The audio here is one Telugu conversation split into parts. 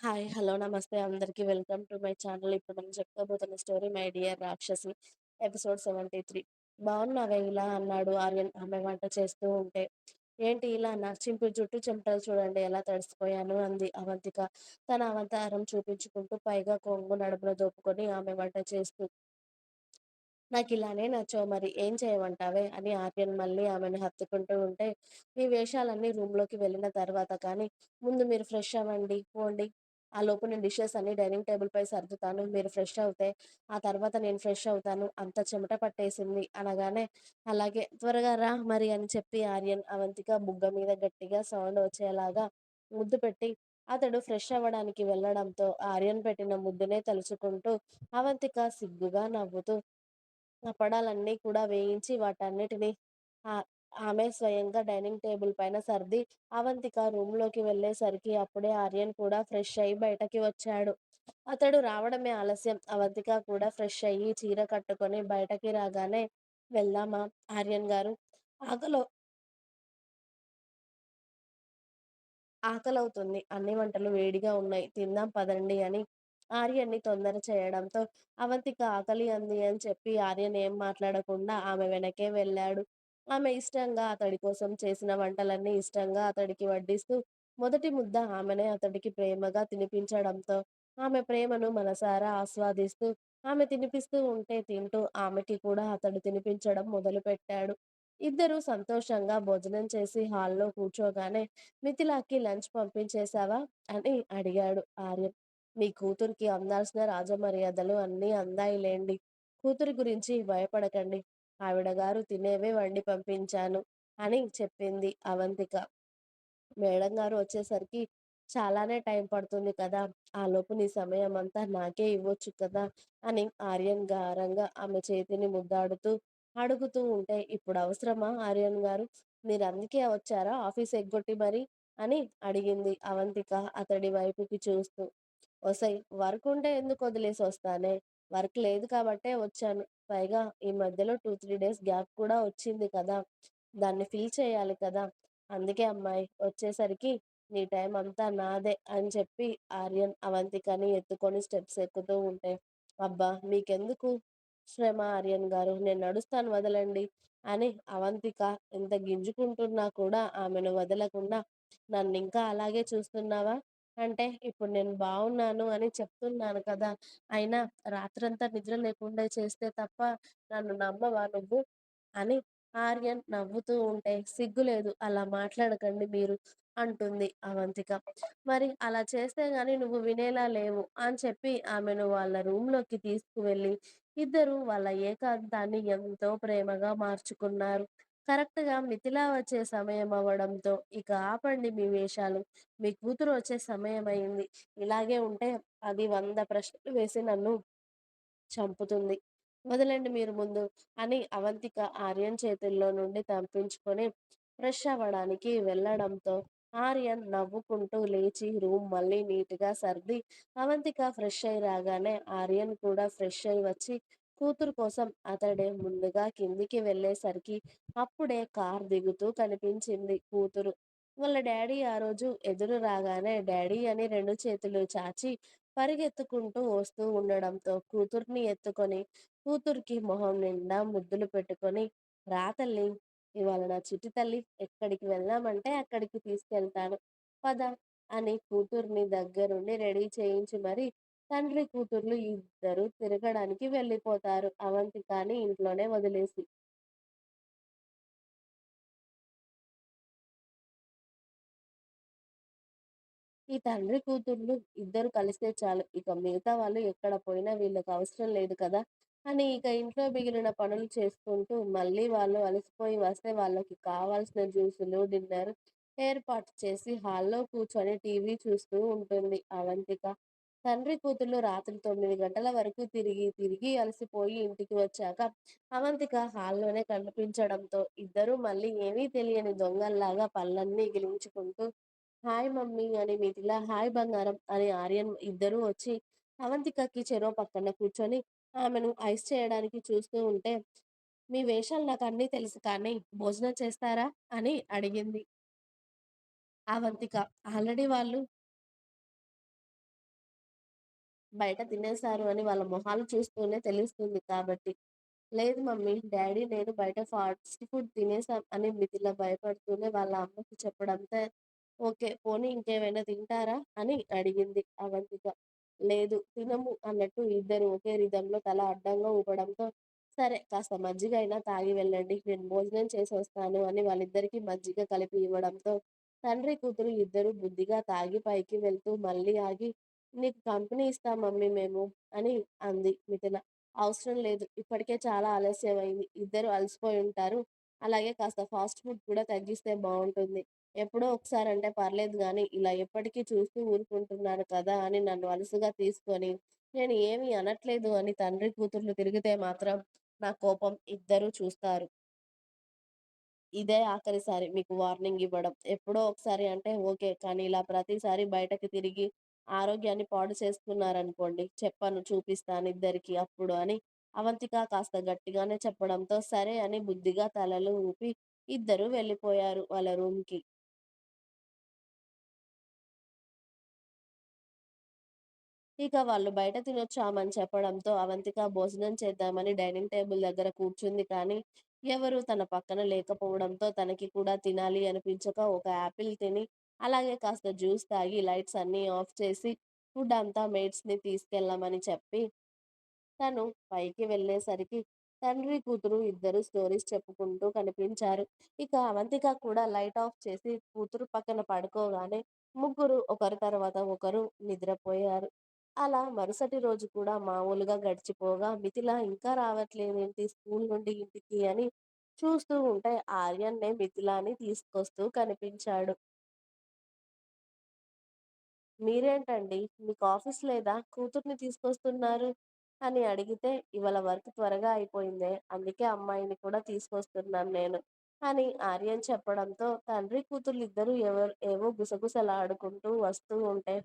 హాయ్. హలో. నమస్తే అందరికీ వెల్కమ్ టు మై ఛానల్. ఇప్పుడు మనం చెప్పుకోబోతున్న story 'my dear Rakshasi' episode seventy three బాగున్నావే ఇలా అన్నాడు ఆర్యన్ ఆమె వంట చేస్తూ ఉంటే. ఏంటి ఇలానా? చింపు జుట్టు చెమటలు చూడండి ఎలా తడిసిపోయాను అంది అవంతిక తన అవంతారం చూపించుకుంటూ. పైగా కొంగు నడుపులో దోపుకొని ఆమె వంట చేస్తూ. నాకు ఇలానే నచ్చవు మరి ఏం చేయమంటావే? అని ఆర్యన్ మళ్ళీ ఆమెను హత్తుకుంటూ ఉంటే, మీ వేషాలన్నీ రూమ్లోకి వెళ్ళిన తర్వాత కానీ, ముందు మీరు ఫ్రెష్ అవ్వండి పోండి. ఆలోపు నేను డిషెస్ అన్ని డైనింగ్ టేబుల్ పై సర్దుతాను. మీరు ఫ్రెష్ అవుతే ఆ తర్వాత నేను ఫ్రెష్ అవుతాను. అంత చెమట పట్టేసింది అనగానే, అలాగే త్వరగా రా మరి అని చెప్పి ఆర్యన్, అవంతిక బుగ్గ మీద గట్టిగా సౌండ్ వచ్చేలాగా ముద్దు పెట్టి, అతడు ఫ్రెష్ అవ్వడానికి వెళ్ళడంతో ఆర్యన్ పెట్టిన ముద్దునే తలుచుకుంటూ అవంతిక సిగ్గుగా నవ్వుతూ అప్పడాలన్నీ కూడా వేయించి వాటన్నిటిని ఆ ఆమె స్వయంగా డైనింగ్ టేబుల్ పైన సర్ది అవంతిక రూమ్లోకి వెళ్ళేసరికి అప్పుడే ఆర్యన్ కూడా ఫ్రెష్ అయి బయటకి వచ్చాడు. అతడు రావడమే ఆలస్యం. అవంతిక కూడా ఫ్రెష్ అయ్యి చీర కట్టుకొని బయటకి రాగానే వెళ్దామా ఆర్యన్ గారు ఆకలో ఆకలవుతుంది. అన్ని వంటలు వేడిగా ఉన్నాయి. తిందాం పదండి అని ఆర్యన్ని తొందర చేయడంతో అవంతిక ఆకలి అంది అని చెప్పి ఆర్యన్ ఏం మాట్లాడకుండా ఆమె వెనకే వెళ్ళాడు. ఆమె ఇష్టంగా అతడి కోసం చేసిన వంటలన్నీ ఇష్టంగా అతడికి వడ్డిస్తూ మొదటి ముద్ద ఆమెనే అతడికి ప్రేమగా తినిపించడంతో ఆమె ప్రేమను మనసారా ఆస్వాదిస్తూ ఆమె తినిపిస్తూ ఉంటే తింటూ ఆమెకి కూడా అతడు తినిపించడం మొదలుపెట్టాడు. ఇద్దరూ సంతోషంగా భోజనం చేసి హాల్లో కూర్చోగానే మిథిలాకి లంచ్ పంపించేశావా? అని అడిగాడు ఆర్యన్. మీ కూతురికి అందాల్సిన రాజమర్యాదలు అన్నీ అందాయిలేండి కూతురి గురించి భయపడకండి. ఆవిడగారు తినేవే వండి పంపించాను అని చెప్పింది అవంతిక. మేడం గారు వచ్చేసరికి చాలానే టైం పడుతుంది కదా! ఆలోపు నీ సమయం అంతా నాకే ఇవ్వచ్చు కదా! అని ఆర్యన్ గారంగా ఆమె చేతిని ముద్దాడుతూ అడుగుతూ ఉంటే ఇప్పుడు అవసరమా ఆర్యన్ గారు మీరు అందుకే వచ్చారా ఆఫీస్ ఎగ్గొట్టి మరి అని అడిగింది అవంతిక అతడి వైపుకి చూస్తూ. ఒసేయ్ వర్క్ ఉంటే ఎందుకు వదిలేసి వస్తానే? వర్క్ లేదు కాబట్టే వచ్చాను. పైగా ఈ మధ్యలో టూ త్రీ డేస్ గ్యాప్ కూడా వచ్చింది కదా! దాన్ని ఫిల్ చేయాలి కదా! అందుకే అమ్మాయి వచ్చేసరికి నీ టైం అంతా నాదే అని చెప్పి ఆర్యన్ అవంతికని ఎత్తుకొని స్టెప్స్ ఎక్కుతూ ఉంటే, అబ్బా మీకెందుకు శ్రమ ఆర్యన్ గారు నేను నడుస్తాను వదలండి అని అవంతిక ఎంత గింజుకుంటున్నా కూడా ఆమెను వదలకుండా నన్ను ఇంకా అలాగే చూస్తున్నావా? అంటే ఇప్పుడు నేను బాగున్నాను అని చెప్తున్నాను కదా! అయినా రాత్రంతా నిద్ర లేకుండా చేస్తే తప్ప నన్ను నమ్మవా నువ్వు? అని ఆర్యన్ నవ్వుతూ ఉంటే సిగ్గులేదు అలా మాట్లాడకండి మీరు అంటుంది అవంతిక. మరి అలా చేస్తే గాని నువ్వు వినేలా లేవు అని చెప్పి ఆమెను వాళ్ళ రూంలోకి తీసుకువెళ్ళి ఇద్దరూ వాళ్ళ ఏకాంతాన్ని ఎంతో ప్రేమగా మార్చుకున్నారు. కరెక్ట్గా మిథిలా వచ్చే అవ్వడంతో ఇక ఆపండి మీ వేషాలు. మీ కూతురు వచ్చే సమయం అయింది ఇలాగే ఉంటే అది వంద ప్రశ్నలు వేసి నన్ను చంపుతుంది. వదలండి మీరు ముందు అని అవంతిక ఆర్యన్ చేతుల్లో నుండి తప్పించుకొని ఫ్రెష్ అవ్వడానికి వెళ్ళడంతో ఆర్యన్ నవ్వుకుంటూ లేచి రూమ్ మళ్ళీ నీట్గా సర్ది అవంతిక ఫ్రెష్ అయి రాగానే ఆర్యన్ కూడా ఫ్రెష్ అయి వచ్చి కూతురు కోసం అతడే ముందుగా కిందికి వెళ్ళేసరికి అప్పుడే కార్ దిగుతూ కనిపించింది కూతురు. వాళ్ళ డాడీ ఆ రోజు ఎదురు రాగానే డాడీ అని రెండు చేతులు చాచి పరిగెత్తుకుంటూ వస్తూ ఉండడంతో కూతుర్ని ఎత్తుకొని కూతురికి మొహం నిండా ముద్దులు పెట్టుకొని రాతల్లి ఇవాళ నా చిట్టి తల్లి ఎక్కడికి వెళ్దామంటే అక్కడికి తీసుకెళ్తాను. పద అని కూతుర్ని దగ్గరుండి రెడీ చేయించి మరి తండ్రి కూతుర్లు ఇద్దరు తిరగడానికి వెళ్ళిపోతారు అవంతికని ఇంట్లోనే వదిలేసి. ఈ తండ్రి కూతుర్లు ఇద్దరు కలిస్తే చాలు. ఇక మిగతా వాళ్ళు ఎక్కడ పోయినా వీళ్ళకి అవసరం లేదు కదా! అని ఇక ఇంట్లో మిగిలిన పనులు చేసుకుంటూ మళ్ళీ వాళ్ళు అలసిపోయి వస్తే వాళ్ళకి కావాల్సిన జ్యూసులు, డిన్నర్ ఏర్పాటు చేసి హాల్లో కూర్చొని టీవీ చూస్తూ ఉంటుంది అవంతిక. తండ్రి కూతుళ్ళు రాత్రి తొమ్మిది గంటల వరకు తిరిగి తిరిగి అలసిపోయి ఇంటికి వచ్చాక అవంతిక హాల్లోనే కనిపించడంతో ఇద్దరూ మళ్ళీ ఏమీ తెలియని దొంగల్లాగా పళ్ళన్నీ గిలించుకుంటూ హాయ్ మమ్మీ అని మిథిల హాయ్ బంగారం అని ఆర్యన్ ఇద్దరూ వచ్చి అవంతికకి చెరో పక్కన కూర్చొని ఆమెను ఐస్ చేయడానికి చూస్తూ ఉంటే మీ వేషాలు నాకు అన్నీ తెలుసు కానీ భోజనం చేస్తారా? అని అడిగింది. అవంతిక. ఆల్రెడీ వాళ్ళు బయట తినేసారు అని వాళ్ళ మొహాలు చూస్తూనే తెలుస్తుంది కాబట్టి. లేదు మమ్మీ, డాడీ నేను బయట ఫాస్ట్ ఫుడ్ తినేసాం అని మిథిల భయపడుతూనే వాళ్ళ అమ్మకి చెప్పడంతో, ఓకే. పోనీ ఇంకేమైనా తింటారా? అని అడిగింది అవంతిక. లేదు తినము అన్నట్టు ఇద్దరు ఒకే రిధంలో తల అడ్డంగా ఊపడంతో, సరే కాస్త మజ్జిగ అయినా తాగి వెళ్ళండి. నేను భోజనం చేసి వస్తాను అని వాళ్ళిద్దరికీ మజ్జిగ కలిపి ఇవ్వడంతో, తండ్రి కూతురు ఇద్దరూ బుద్ధిగా తాగి పైకి వెళ్తూ మళ్ళీ ఆగి, నీకు కంపెనీ ఇస్తాం మమ్మీ మేము అని అంది మిథున అవసరం లేదు. ఇప్పటికే చాలా ఆలస్యమైంది. ఇద్దరూ అలసిపోయుంటారు. అలాగే కాస్త ఫాస్ట్ ఫుడ్ కూడా తగ్గిస్తే బాగుంటుంది ఎప్పుడో ఒకసారి అంటే పర్లేదు కానీ ఇలా ఎప్పటికీ చూస్తూ ఊరుకుంటున్నాను కదా అని నన్ను అలసుగా తీసుకొని, నేను ఏమీ అనట్లేదు అని తండ్రి కూతుర్లు తిరిగితే మాత్రం నా కోపం ఇద్దరూ చూస్తారు. ఇదే ఆఖరిసారి మీకు వార్నింగ్ ఇవ్వడం. ఎప్పుడో ఒకసారి అంటే ఓకే. కానీ ఇలా ప్రతిసారి బయటకి తిరిగి ఆరోగ్యాన్ని పాడు చేస్తున్నారనుకోండి చెప్పను చూపిస్తాను ఇద్దరికి అప్పుడు అని అవంతిక కాస్త గట్టిగానే చెప్పడంతో సరే అని బుద్ధిగా తలలు ఊపి ఇద్దరు వెళ్ళిపోయారు వాళ్ళ రూమ్‌కి. ఇక వాళ్ళు బయట తినొచ్చామని చెప్పడంతో అవంతిక భోజనం చేద్దామని డైనింగ్ టేబుల్ దగ్గర కూర్చుంది కానీ, ఎవరు తన పక్కన లేకపోవడంతో తనకి కూడా తినాలి అనిపించక ఒక యాపిల్ తిని, అలాగే కాస్త జ్యూస్ తాగి లైట్స్ అన్నీ ఆఫ్ చేసి, ఫుడ్ అంతా మేట్స్‌ని తీసుకెళ్ళమని చెప్పి, తను పైకి వెళ్ళేసరికి తండ్రి, కూతురు ఇద్దరు స్టోరీస్ చెప్పుకుంటూ కనిపించారు. ఇక అవంతిక కూడా లైట్ ఆఫ్ చేసి కూతురు పక్కన పడుకోగానే ముగ్గురు ఒకరి తర్వాత ఒకరు నిద్రపోయారు. అలా మరుసటి రోజు కూడా మామూలుగా గడిచిపోగా మిథిల ఇంకా రావట్లేదు ఏంటి స్కూల్ నుండి ఇంటికి అని చూస్తూ ఉంటే ఆర్యన్‌నే మిథిలాని తీసుకొస్తూ కనిపించాడు. మీరేంటండి? మీకు ఆఫీస్ లేదా? కూతుర్ని తీసుకొస్తున్నారు అని అడిగితే, ఇవాళ వర్క్ త్వరగా అయిపోయిందే. అందుకే అమ్మాయిని కూడా తీసుకొస్తున్నాను నేను అని ఆర్యన్ చెప్పడంతో, తండ్రి కూతుర్లు ఇద్దరు ఎవరు ఏవో గుసగుసలాడుకుంటూ వస్తూ ఉంటే,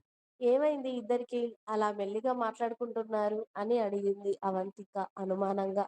ఏమైంది ఇద్దరికి అలా మెల్లిగా మాట్లాడుకుంటున్నారు అని అడిగింది అవంతిక అనుమానంగా.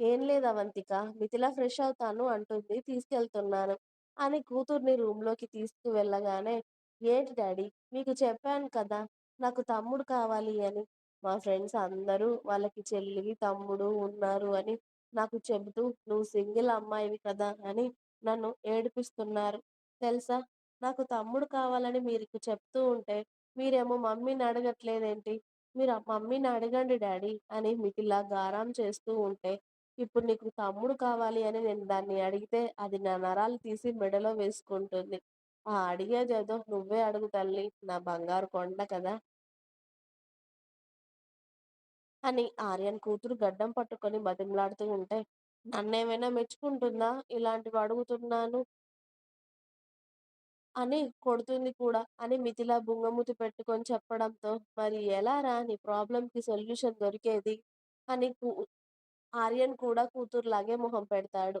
ఏం లేదు అవంతిక, మిథిల ఫ్రెష్ అవుతాను అంటుంది తీసుకెళ్తున్నాను అని కూతుర్ని రూమ్‌లోకి తీసుకువెళ్ళగానే, ఏంటి డాడీ మీకు చెప్పాను కదా! నాకు తమ్ముడు కావాలి అని. మా ఫ్రెండ్స్ అందరూ వాళ్ళకి చెల్లి, తమ్ముడు ఉన్నారు అని నాకు చెబుతూ, నువ్వు సింగిల్ అమ్మాయివి కదా అని నన్ను ఏడిపిస్తున్నారు. తెలుసా? నాకు తమ్ముడు కావాలని మీరు చెప్తూ ఉంటే, మీరేమో మమ్మీని అడగట్లేదేంటి? మీరు ఆ మమ్మీని అడగండి డాడీ అని మీకు ఇలా గారం చేస్తూ ఉంటే, ఇప్పుడు నీకు తమ్ముడు కావాలి అని నేను దాన్ని అడిగితే, అది నా నరాలు తీసి మెడలో వేసుకుంటుంది. ఆ అడిగేదేదో నువ్వే అడుగు తల్లి నా బంగారు కొండ కదా! అని ఆర్యన్ కూతురు గడ్డం పట్టుకొని బతిమలాడుతూ ఉంటే, నన్నేమైనా మెచ్చుకుంటుందా ఇలాంటివి అడుగుతున్నాను అని కొడుతుంది కూడా అని మిథిల బుంగమూతి పెట్టుకొని చెప్పడంతో, మరి ఎలారా నీ ప్రాబ్లమ్‌కి సొల్యూషన్ దొరికేది? అని కు ఆర్యన్ కూడా కూతురులాగే మొహం పెడతాడు.